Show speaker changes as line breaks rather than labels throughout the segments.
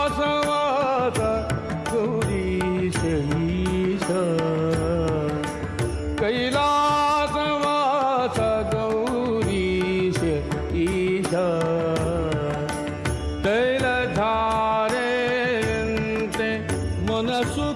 कैलासवासा गौरीश ईशा कैलासवासा गौरीश ईशा तैलधारेन्ते मनसु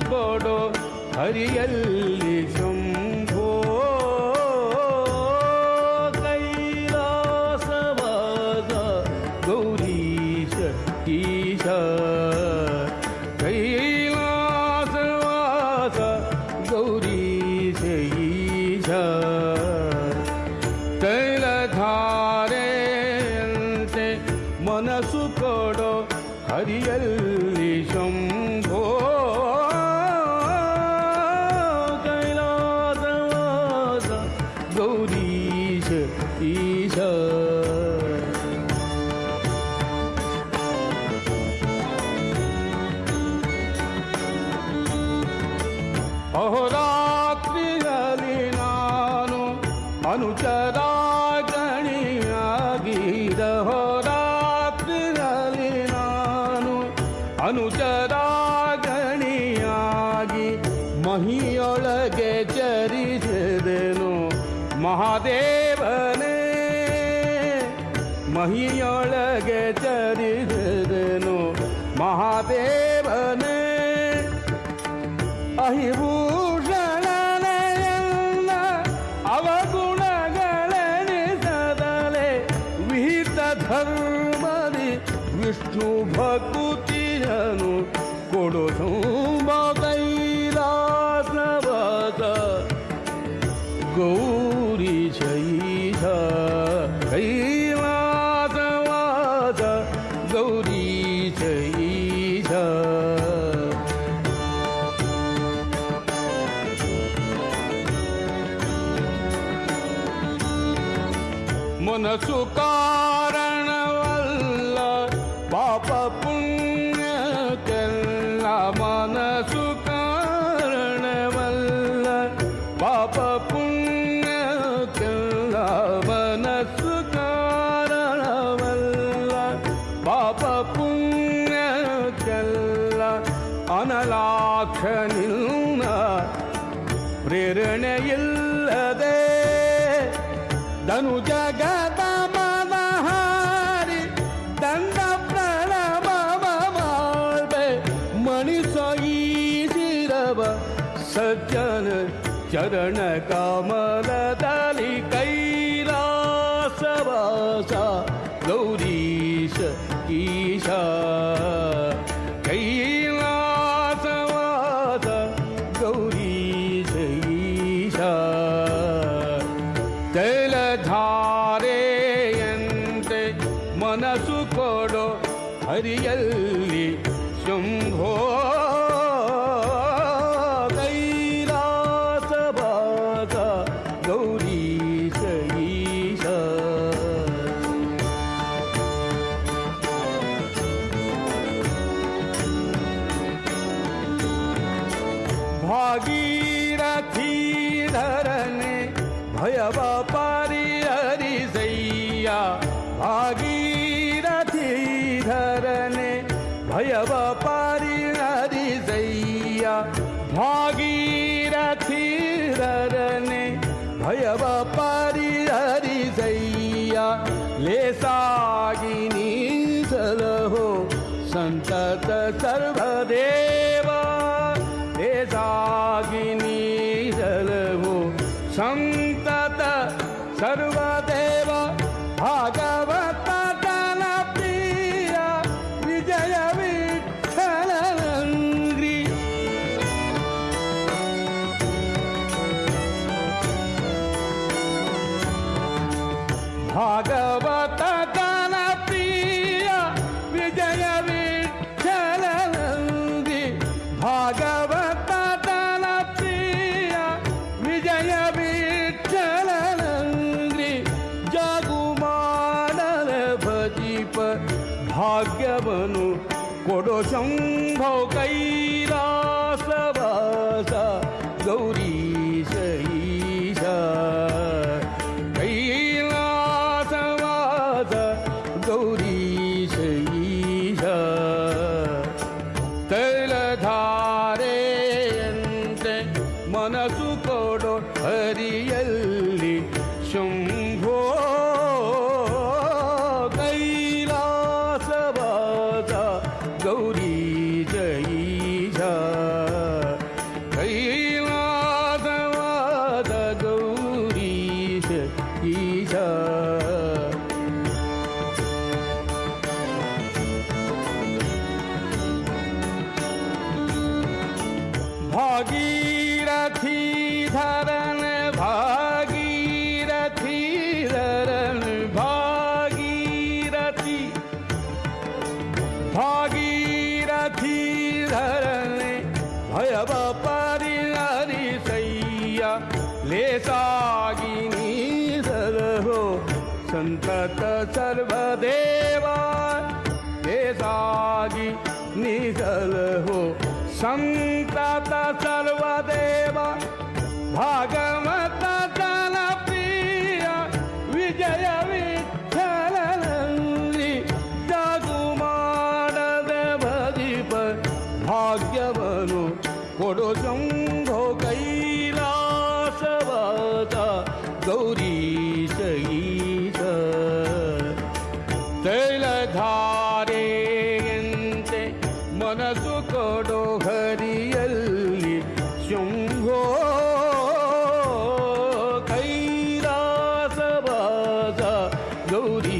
ಹರಿಯಲ್ಲಿ ಶಂಭೋ ಕೈಲಾಸವಾಸ ಗೌರೀಶ ಈಶ ಅಹೋರಾತ್ರಿಯಲ್ಲಿ ನಾನು ಅನುಚರ ಅನುಚರ ಗಣಿಯಾಗಿ ಮಹಿಯೊಳಗೆ ಚರಿಸಿದನು ಮಹಾದೇವನೇ. ಮಹಿಯೊಳಗೆ ಚರಿಸಿದನು ಮಹಾದೇವನೇ. ಅಹಿಭೂಷಣನೆಯಲ್ಲ ಅವಗುಣಗಳೆನಿಸದಲೆ ವಿಹಿತ ಧರ್ಮದಿ ವಿಷ್ಣು ಭಕುತಿಯನು गौरी शैधा कैवास वास गौरी शैधा मनसुका ಅನಲಾಕ್ಷ ನಿನ್ನ ಪ್ರೇರಣೆಯಿಲ್ಲದೆ ಧನು ಜಗದ ಮನಹಾರಿ ದಂಡ ಪ್ರಣವ ಮಾಡ್ಬೆ ಮಣಿಸೊಯಿಸಿರವ ಸಜ್ಜನ ಚರಣ ಕಮಲದಲ್ಲಿ ಕೈಲಾಸವಾಸ ಗೌರೀಶ ಈಶ ತೈಲಧಾರೆಯಂತೆ ಮನಸ್ಸು ಕೊಡೋ ಹರಿಯಲ್ಲಿ ಶಂಭೋ ಕೈಲಾಸವಾದ ಗೌರೀಶ ಈಶ ಭಾಗೀರಥೀಧರನೆ ಭಯವ ಪರಿಹರಿಸಯ್ಯ भागीरथी ररने भयव परिहरी सैया ले सागिनी सलहो संतत सर्व ತಲುಪ ಭಾಗ್ಯವನು ಕೊಡೋ ಶಂಭೋ ಕೈಲಾಸವಾಸ ಗೌರೀಶ ಈಶ ಕೈಲಾಸವಾಸ ಗೌರಿ भागीरथी धरन भागीरथी धरन भागीरथी भागीरथी धरन भयब परिहरि सैया लेसागिनी चल हो. संताता चालवा देवा. भागवता चाला प्रिया. विजय विठ्ठल जागुमाड भदीप भाग्यवनु ಕೊಡು ಶಂಭೋ ಕೈಲಾಸವಾದ ಗೌರೀಶ ಈಶ ತೈಲಧಾರೇ Cody.